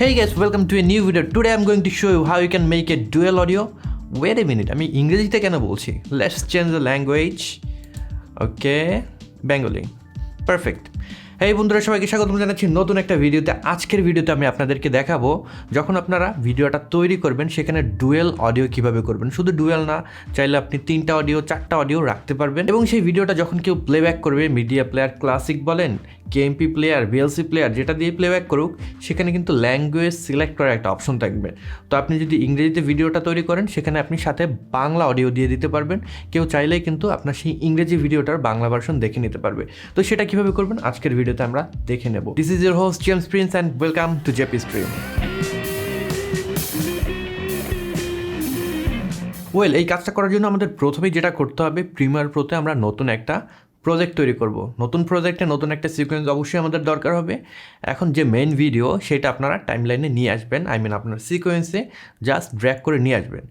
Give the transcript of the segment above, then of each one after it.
Hey guys, welcome to a new video. Today I'm going to show you how you can make a dual audio. Wait a minute, আমি ইংরেজিতে কেন বলছি? Let's change the language okay Bengali perfect এই বন্ধুরা সবাইকে স্বাগতম জানাচ্ছি নতুন একটা ভিডিওতে। আজকের ভিডিওতে আমি আপনাদেরকে দেখাবো যখন আপনারা ভিডিওটা তৈরি করবেন সেখানে ডুয়েল অডিও কীভাবে করবেন। শুধু ডুয়েল না চাইলে আপনি তিনটা অডিও চারটা অডিও রাখতে পারবেন। এবং সেই ভিডিওটা যখন কেউ প্লেব্যাক করবে মিডিয়া প্লেয়ার ক্লাসিক বলেন কেএমপি প্লেয়ার বিএলসি প্লেয়ার যেটা দিয়ে প্লেব্যাক করুক, সেখানে কিন্তু ল্যাঙ্গুয়েজ সিলেক্ট করার একটা অপশন থাকবে। তো আপনি যদি ইংরেজিতে ভিডিওটা তৈরি করেন, সেখানে আপনি সাথে বাংলা অডিও দিয়ে দিতে পারবেন। কেউ চাইলেই কিন্তু আপনার সেই ইংরেজি ভিডিওটার বাংলা ভার্সন দেখে নিতে পারবে। তো সেটা কীভাবে করবেন, আজকের ভিডিওতে আমরা দেখে নেব। This is your host James Prince and welcome to JP stream well এই কাজটা করার জন্য আমাদের প্রথমেই যেটা করতে হবে প্রিমিয়ার প্রোতে আমরা নতুন একটা প্রজেক্ট তৈরি করব। নতুন প্রজেক্টে নতুন একটা সিকোয়েন্স অবশ্যই আমাদের দরকার হবে। এখন যে মেইন ভিডিও সেটা আপনারা টাইমলাইনে নিয়ে আসবেন। আই মিন আপনার সিকোয়েন্সে জাস্ট ড্র্যাক করে নিয়ে আসবেন।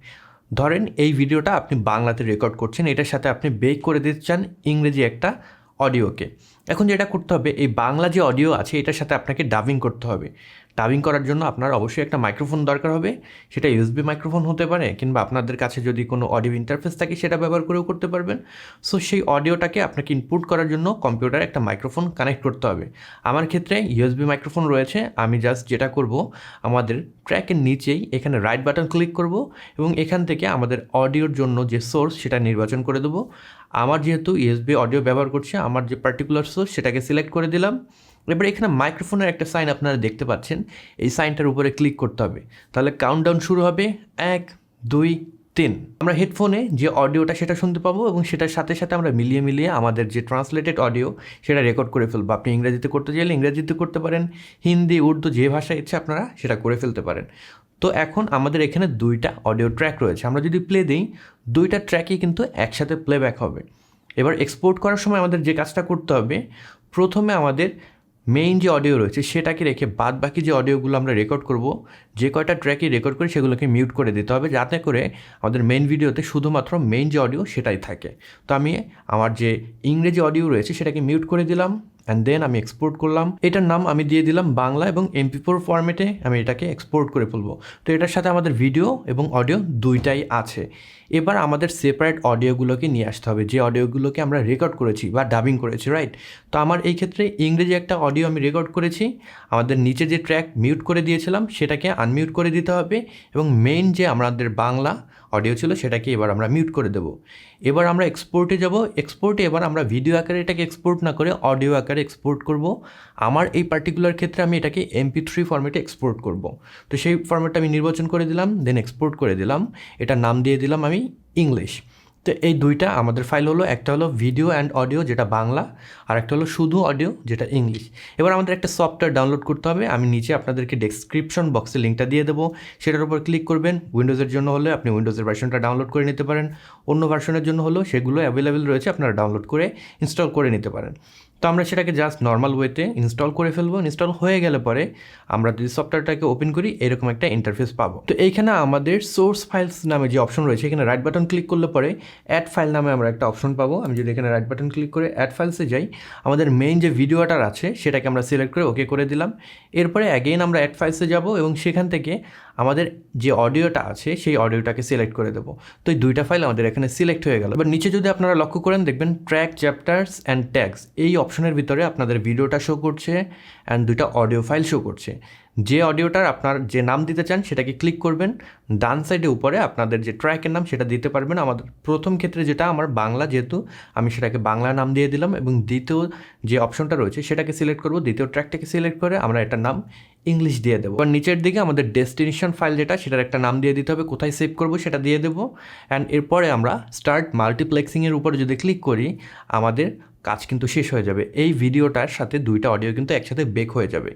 ধরেন এই ভিডিওটা আপনি বাংলাতে রেকর্ড করছেন, এটার সাথে আপনি বেক করে দিতে চান ইংরেজি একটা অডিওকে এখন যেটা করতে হবে, এই বাংলা যে অডিও আছে, এটার সাথে আপনাকে ডাবিং করতে হবে। ডাবিং করার জন্য আপনার অবশ্যই একটা মাইক্রোফোন দরকার হবে। সেটা ইউএসবি মাইক্রোফোন হতে পারে, কিংবা আপনাদের কাছে যদি কোনো অডিও ইন্টারফেস থাকে, সেটা ব্যবহার করেও করতে পারবেন। সো সেই অডিওটাকে আপনাকে ইনপুট করার জন্য কম্পিউটারে একটা মাইক্রোফোন কানেক্ট করতে হবে। আমার ক্ষেত্রে ইউএসবি মাইক্রোফোন রয়েছে, আমি জাস্ট যেটা করব, আমাদের ট্র্যাকের নিচেই এখানে রাইট বাটন ক্লিক করব, এবং এখান থেকে আমাদের অডিওর জন্য যে সোর্স সেটা নির্বাচন করে দেবো। আমার যেহেতু ইউএসবি অডিও ব্যবহার করছি, আমার যে পার্টিকুলার সোর্স সেটাকে সিলেক্ট করে দিলাম। এবার এখানে মাইক্রোফোনের একটা সাইন আপনারা দেখতে পাচ্ছেন। এই সাইনটার উপরে ক্লিক করতে হবে। তাহলে কাউন্টডাউন শুরু হবে। এক, দুই, তিন। আমরা হেডফোনে যে অডিওটা সেটা শুনতে পাবো এবং সেটার সাথে সাথে আমরা মিলিয়ে মিলিয়ে আমাদের যে ট্রান্সলেটেড অডিও সেটা রেকর্ড করে ফেলব। আপনি ইংরেজিতে করতে চাইলে ইংরেজিতে করতে পারেন। হিন্দি, উর্দু যে ভাষা ইচ্ছে আপনারা সেটা করে ফেলতে পারেন। তো এখন আমাদের এখানে দুইটা অডিও ট্র্যাক রয়েছে। আমরা যদি প্লে দিই, দুইটা ট্র্যাকই কিন্তু একসাথে প্লেব্যাক হবে। এবার এক্সপোর্ট করার সময় আমাদের যে কাজটা করতে হবে, প্রথমে আমাদের মেইন যে অডিও রয়েছে সেটাকে রেখে বাদ বাকি যে অডিওগুলো আমরা রেকর্ড করব, যে কয়টা ট্র্যাকই রেকর্ড করি সেগুলোকে মিউট করে দিতে হবে যাতে করে আমাদের মেইন ভিডিওতে শুধুমাত্র মেইন যে অডিও সেটাই থাকে। তো আমি আমার যে ইংরেজি অডিও রয়েছে সেটাকে মিউট করে দিলাম। অ্যান্ড দেন আমি এক্সপোর্ট করলাম। এটার নাম আমি দিয়ে দিলাম বাংলা এবং এমপি ফোর ফরম্যাটে আমি এটাকে এক্সপোর্ট করে ফেলব। তো এটার সাথে আমাদের ভিডিও এবং অডিও দুইটাই আছে। এবার আমাদের সেপারেট অডিওগুলোকে নিয়ে আসতে হবে। যে অডিওগুলোকে আমরা রেকর্ড করেছি বা ডাবিং করেছি রাইট তো আমার এই ক্ষেত্রে ইংরেজি একটা অডিও আমি রেকর্ড করেছি। আমাদের নিচে যে ট্র্যাক মিউট করে দিয়েছিলাম, সেটাকে আনমিউট করে দিতে হবে এবং মেইন যে আমাদের বাংলা অডিও ছিল, সেটাকে এবার আমরা মিউট করে দেবো। এবার আমরা এক্সপোর্টে যাব। এক্সপোর্টে এবার আমরা ভিডিও আকারে এটাকে এক্সপোর্ট না করে অডিও আকারে এক্সপোর্ট করব। আমার এই পার্টিকুলার ক্ষেত্রে আমি এটাকে এমপি থ্রি ফর্মেটে এক্সপোর্ট করব। তো সেই ফর্মেটটা আমি নির্বাচন করে দিলাম দেন এক্সপোর্ট করে দিলাম। এটা নাম দিয়ে দিলাম আমি ইংলিশ তো এই দুইটা আমাদের ফাইল হলো, একটা হলো ভিডিও অ্যান্ড অডিও যেটা বাংলা, আর একটা হলো শুধু অডিও যেটা ইংলিশ এবার আমাদের একটা সফটওয়্যার ডাউনলোড করতে হবে, আমি নিচে আপনাদেরকে ডেসক্রিপশন বক্সে লিঙ্কটা দিয়ে দেবো। সেটার উপর ক্লিক করবেন উইন্ডোজের জন্য হলে আপনি উইন্ডোজের ভার্সনটা ডাউনলোড করে নিতে পারেন। অন্য ভার্সনের জন্য হলেও সেগুলো অ্যাভেলেবেল রয়েছে, আপনারা ডাউনলোড করে ইনস্টল করে নিতে পারেন। তো আমরা সেটাকে জাস্ট নর্মাল ওয়েতে ইনস্টল করে ফেলব। ইনস্টল হয়ে গেলে পরে আমরা যদি সফটওয়্যারটাকে ওপেন করি, এরকম একটা ইন্টারফেস পাবো। তো এইখানে আমাদের সোর্স ফাইলস নামে যে অপশন রয়েছে, এখানে রাইট বাটন ক্লিক করলে পরে অ্যাড ফাইল নামে আমরা একটা অপশন পাবো। আমি যদি এখানে রাইট বাটন ক্লিক করে অ্যাড ফাইলসে যাই, আমাদের মেইন যে ভিডিওটার আছে, সেটাকে আমরা সিলেক্ট করে ওকে করে দিলাম। এরপরে অ্যাগেইন আমরা অ্যাড ফাইলসে যাব এবং সেখান থেকে আমাদের যে অডিওটা আছে, সেই অডিওটাকে সিলেক্ট করে দেবো। তো এই দুইটা ফাইল আমাদের এখানে সিলেক্ট হয়ে গেল। এবার নিচে যদি আপনারা লক্ষ্য করেন, দেখবেন ট্র্যাক চ্যাপ্টার্স অ্যান্ড ট্যাগস এই অপশনের ভিতরে আপনাদের ভিডিওটা শো করছে অ্যান্ড দুইটা অডিও ফাইল শো করছে। যে অডিওটার আপনার যে নাম দিতে চান, সেটাকে ক্লিক করবেন। ডান সাইডে উপরে আপনাদের যে ট্র্যাকের নাম, সেটা দিতে পারবেন। আমাদের প্রথম ক্ষেত্রে যেটা, আমার বাংলা যেহেতু, আমি সেটাকে বাংলা নাম দিয়ে দিলাম এবং দ্বিতীয় যে অপশনটা রয়েছে, সেটাকে সিলেক্ট করব। দ্বিতীয় ট্র্যাকটাকে সিলেক্ট করে আমরা এটার নাম ইংলিশ দিয়ে দেবো। আর নিচের দিকে আমাদের ডেস্টিনেশন ফাইল যেটা, সেটার একটা নাম দিয়ে দিতে হবে, কোথায় সেভ করব সেটা দিয়ে দেবো। অ্যান্ড এরপরে আমরা স্টার্ট মাল্টিপ্লেক্সিংয়ের উপরে যদি ক্লিক করি, আমাদের কাজ কিন্তু শেষ হয়ে যাবে। এই ভিডিওটার সাথে দুইটা অডিও কিন্তু একসাথে বেক হয়ে যাবে।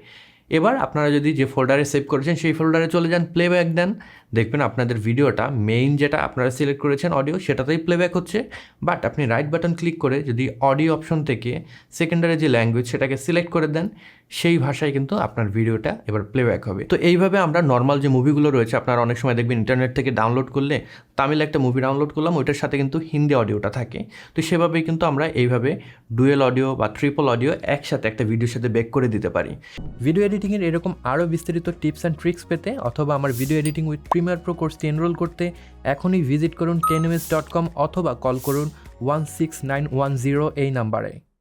এবার আপনারা যদি যে ফোল্ডারে সেভ করেছেন, সেই ফোল্ডারে চলে যান প্লেব্যাক দেন। দেখবেন আপনাদের ভিডিওটা মেইন যেটা আপনারা সিলেক্ট করেছেন অডিও সেটাতেই প্লেব্যাক হচ্ছে। বাট আপনি রাইট বাটন ক্লিক করে যদি অডিও অপশন থেকে সেকেন্ডারি যে ল্যাঙ্গুয়েজ সেটাকে সিলেক্ট করে দেন, সেই ভাষায় কিন্তু আপনার ভিডিওটা এবার প্লেব্যাক হবে। তো এইভাবে আমরা নর্মাল যে মুভিগুলো রয়েছে, আপনারা অনেক সময় দেখবেন ইন্টারনেট থেকে ডাউনলোড করলে তামিল একটা মুভি ডাউনলোড করলাম, ওইটার সাথে কিন্তু হিন্দি অডিওটা থাকে। তো সেভাবেই কিন্তু আমরা এইভাবে ডুয়েল অডিও বা ট্রিপল অডিও একসাথে একটা ভিডিওর সাথে বেক করে দিতে পারি। ভিডিও এডিটিংয়ের এরকম আরও বিস্তারিত টিপস অ্যান্ড ট্রিক্স পেতে অথবা আমার video editing with Premiere Pro কোর্সটি এনরোল করতে এখনই ভিজিট করুন টেন ডট কম অথবা কল করুন one six nine one zero এই নাম্বারে